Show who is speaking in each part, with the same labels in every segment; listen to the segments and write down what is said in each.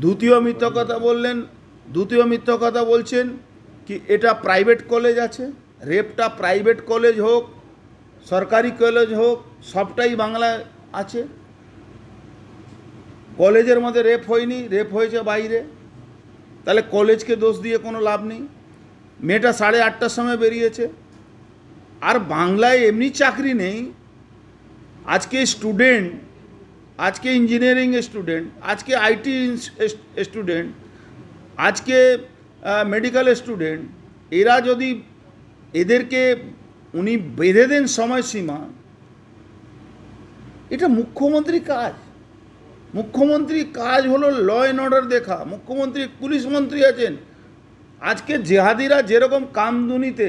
Speaker 1: দ্বিতীয় মিথ্যা কথা বললেন, দ্বিতীয় মিথ্যা কথা বলছেন কি এটা প্রাইভেট কলেজ আছে? রেপটা প্রাইভেট কলেজ হোক, সরকারি কলেজ হোক, সবটাই বাংলায় আছে। কলেজের মধ্যে রেপ হয়নি রেপ হয়েছে বাইরে। তাহলে কলেজকে দোষ দিয়ে কোনো লাভ নেই। মেয়েটা সাড়ে আটটার সময় বেরিয়েছে। আর বাংলায় এমনি চাকরি নেই। আজকে স্টুডেন্ট আজকে ইঞ্জিনিয়ারিং স্টুডেন্ট আজকে আইটি স্টুডেন্ট আজকে মেডিকেল স্টুডেন্ট এরা যদি এদেরকে উনি বেঁধে দেন সময়সীমা, এটা মুখ্যমন্ত্রী কাজ। মুখ্যমন্ত্রী কাজ হলো ল অ্যান্ড অর্ডার দেখা। মুখ্যমন্ত্রী, পুলিশ মন্ত্রী আছেন। আজকে জেহাদিরা যেরকম কামদুনিতে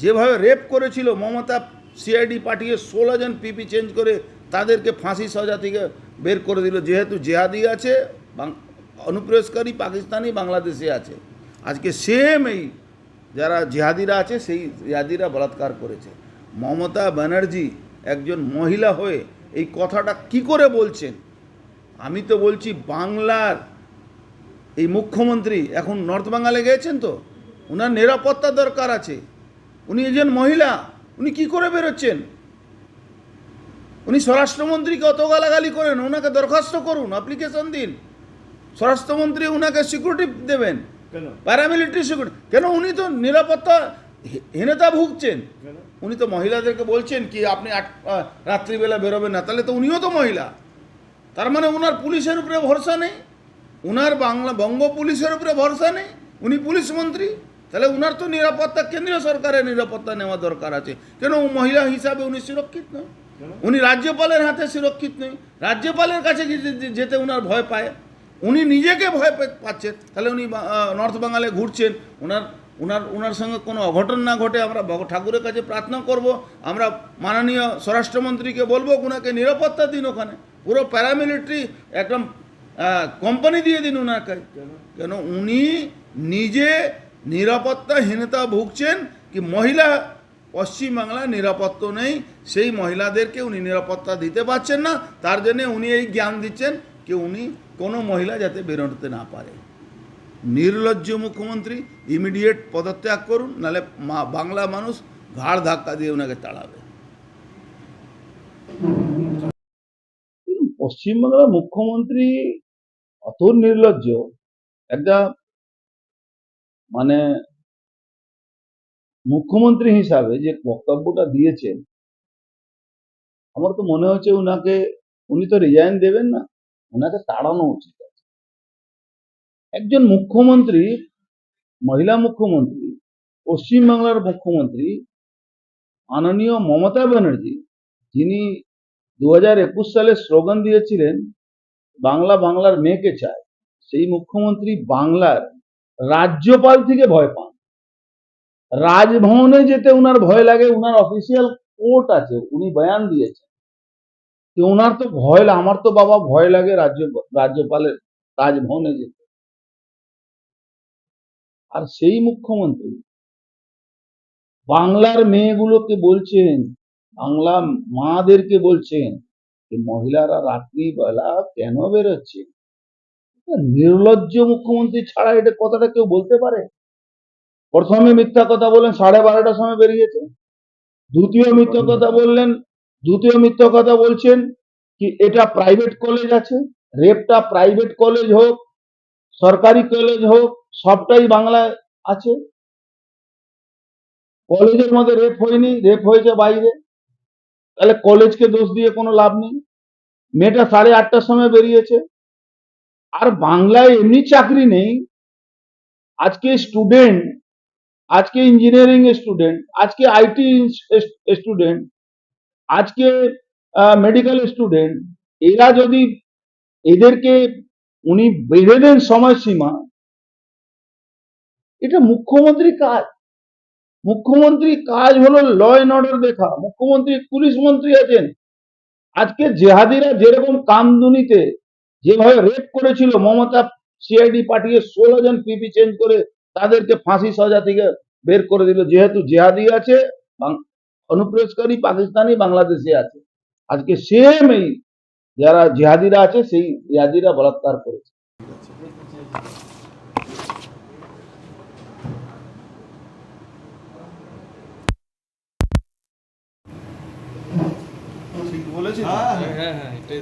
Speaker 1: যেভাবে রেপ করেছিল, মমতা সিআইডি পাঠিয়ে ষোলো জন পিপি চেঞ্জ করে তাদেরকে ফাঁসি সাজা থেকে বের করে দিল। যেহেতু জেহাদি আছে অনুপ্রবেশকারী পাকিস্তানি বাংলাদেশে আছে। আজকে সেম এই যারা জেহাদিরা আছে, সেই জেহাদিরা বলাৎকার করেছে। মমতা ব্যানার্জি একজন মহিলা হয়ে এই কথাটা কি করে বলছেন? আমি তো বলছি বাংলার এই মুখ্যমন্ত্রী এখন নর্থ বেঙ্গলে গিয়েছেন তো? ওনার নিরাপত্তা দরকার আছে। উনি একজন মহিলা, উনি কি করে বেরোচ্ছেন? উনি স্বরাষ্ট্রমন্ত্রীকে অত গালাগালি করেন ওনাকে দরখাস্ত করুন অ্যাপ্লিকেশন দিন। স্বরাষ্ট্রমন্ত্রী ওনাকে সিকিউরিটি দেবেন প্যারামিলিটারি সিকিউরিটি কেন? উনি তো নিরাপত্তা হীনতা ভুগছেন। উনি তো মহিলাদেরকে বলছেন কি আপনি রাত্রিবেলা বেরোবেন না। তাহলে তো উনিও তো মহিলা। তার মানে ওনার পুলিশের উপরে ভরসা নেই। উনার বাংলা বঙ্গ পুলিশের উপরে ভরসা নেই। উনি পুলিশ মন্ত্রী। তাহলে উনার তো নিরাপত্তা কেন্দ্রীয় সরকারের নিরাপত্তা নেওয়া দরকার আছে। কেন মহিলা হিসাবে উনি সুরক্ষিত নয়? উনি রাজ্যপালের হাতে সুরক্ষিত নেই। রাজ্যপালের কাছে যেতে উনার ভয় পায়। উনি নিজেকে ভয় পাচ্ছেন। তাহলে উনি নর্থ বেঙ্গলে ঘুরছেন। ওনার ওনার ওনার সঙ্গে কোনো অঘটন না ঘটে। আমরা ঠাকুরের কাছে প্রার্থনা করব। আমরা মাননীয় স্বরাষ্ট্রমন্ত্রীকে বলব ওনাকে নিরাপত্তা দিন ওখানে। পুরো প্যারামিলিটারি একদম কোম্পানি দিয়ে দিন ওনাকে
Speaker 2: কেন?
Speaker 1: উনি নিজে নিরাপত্তাহীনতা ভুগছেন কি মহিলা পশ্চিমবাংলায় নিরাপত্তা নেই, সেই মহিলাদেরকে উনি নিরাপত্তা দিতে পারছেন না, তার জন্য উনি এই জ্ঞান দিচ্ছেন কি উনি কোনো মহিলা যাতে বেরোতে না পারে। নির্লজ্জ মুখ্যমন্ত্রী ইমিডিয়েট পদত্যাগ করুন নাহলে মা- বাংলা মানুষ ঘাড় ধাক্কা দিয়ে ওনাকে তাড়াবে। পশ্চিমবাংলার মুখ্যমন্ত্রী অত নির্লজ্জ, একটা মানে মুখ্যমন্ত্রী হিসাবে যে বক্তব্যটা দিয়েছেন, আমার তো মনে হচ্ছে উনাকে, উনি তো রিজাইন দেবেন না ওনাকে তাড়ানো উচিত একজন মুখ্যমন্ত্রী, মহিলা মুখ্যমন্ত্রী, পশ্চিমবাংলার মুখ্যমন্ত্রী, মাননীয় মমতা ব্যানার্জি, যিনি দু হাজার একুশ সালে স্লোগান দিয়েছিলেন, বাংলা বাংলার মেয়েকে চায়, সেই মুখ্যমন্ত্রী বাংলার রাজ্যপাল থেকে ভয় পান। রাজভবনে যেতে উনার ভয় লাগে, উনার অফিসিয়াল কোর্ট আছে, উনি বয়ান দিয়েছেন। যে উনার তো ভয় আমার তো বাবা ভয় লাগে রাজ্য, রাজ্যপালের রাজভবনে যেতে। আর সেই মুখ্যমন্ত্রী, বাংলার মেয়েগুলোকে বলছেন, বাংলা মাদেরকে বলছেন যে মহিলারা রাত্রিবেলা কেন বেরোচ্ছে? নির্লজ্জ মুখ্যমন্ত্রী ছাড়া এটা কথাটা কেউ বলতে পারে? প্রথমে মিথ্যা কথা বললেন, সাড়ে বারোটার সময় বেরিয়েছে দ্বিতীয় মিথ্যা কথা বললেন, দ্বিতীয় মিথ্যা কথা বলছেন কি এটা প্রাইভেট কলেজ আছে, রেপটা প্রাইভেট কলেজ হোক, সরকারি কলেজ হোক, সবটাই বাংলায় আছে। কলেজের মধ্যে রেপ হয়নি রেপ হয়েছে বাইরে। তাহলে কলেজকে দোষ দিয়ে কোনো লাভ নেই। মেয়েটা সাড়ে আটটার সময় বেরিয়েছে। আর বাংলায় এমনি চাকরি নেই। আজকে স্টুডেন্ট আজকে ইঞ্জিনিয়ারিং স্টুডেন্ট আজকে আইটি স্টুডেন্ট আজকে মেডিকেল স্টুডেন্ট এরা যদি এদেরকে উনি বেঁধে দেন সময়সীমা, এটা মুখ্যমন্ত্রী কাজ। মুখ্যমন্ত্রী কাজ হলো ল অ্যান্ড অর্ডার দেখা। মুখ্যমন্ত্রী, পুলিশ মন্ত্রী আছেন। আজকে জেহাদিরা যেরকম কামদুনিতে যেভাবে রেপ করেছিল, মমতা সিআইডি পাঠিয়ে ষোলো জন পিপি চেঞ্জ করে তাদেরকে ফাঁসি সজা থেকে বের করে দিল। যেহেতু জেহাদি আছে অনুপ্রবেশকারী পাকিস্তানি বাংলাদেশে আছে। আজকে সেম এই যারা জেহাদিরা আছে সেই জেহাদিরা বলাৎকার করেছে। বলেছি?
Speaker 2: হ্যাঁ, হ্যাঁ হ্যাঁ এটাই